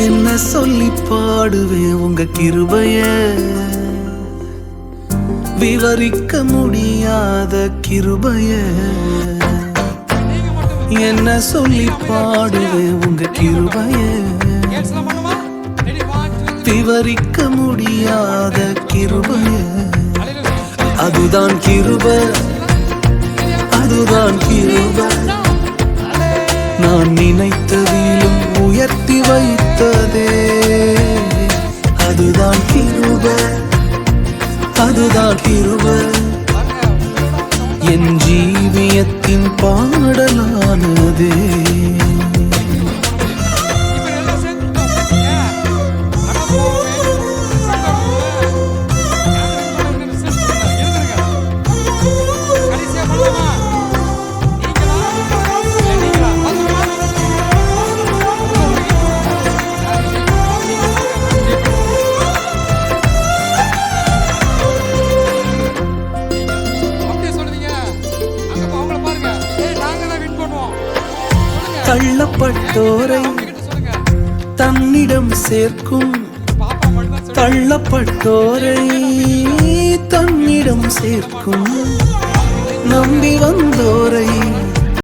என்ன சொல்லி பாடுவேன் உங்க கிருபைய? விவரிக்க முடியாத கிருபைய என்ன சொல்லி பாடுவேன் உங்க கிருபைய? கேட்ஸ்லாம் விவரிக்க முடியாத கிருபைய. அதுதான் கிருப அதுதான் கிருப. நான் நினைத்ததிலும் உயர்த்தி வைத்ததே. அதுதான் கிருப அதுதான் கிருப. என் ஜீவியத்தின் பாடலானதே. தள்ளப்பட்டோரை தன்னிடம் சேர்க்கும் தள்ளப்பட்டோரை தன்னிடம் சேர்க்கும். நம்பி வந்தோரை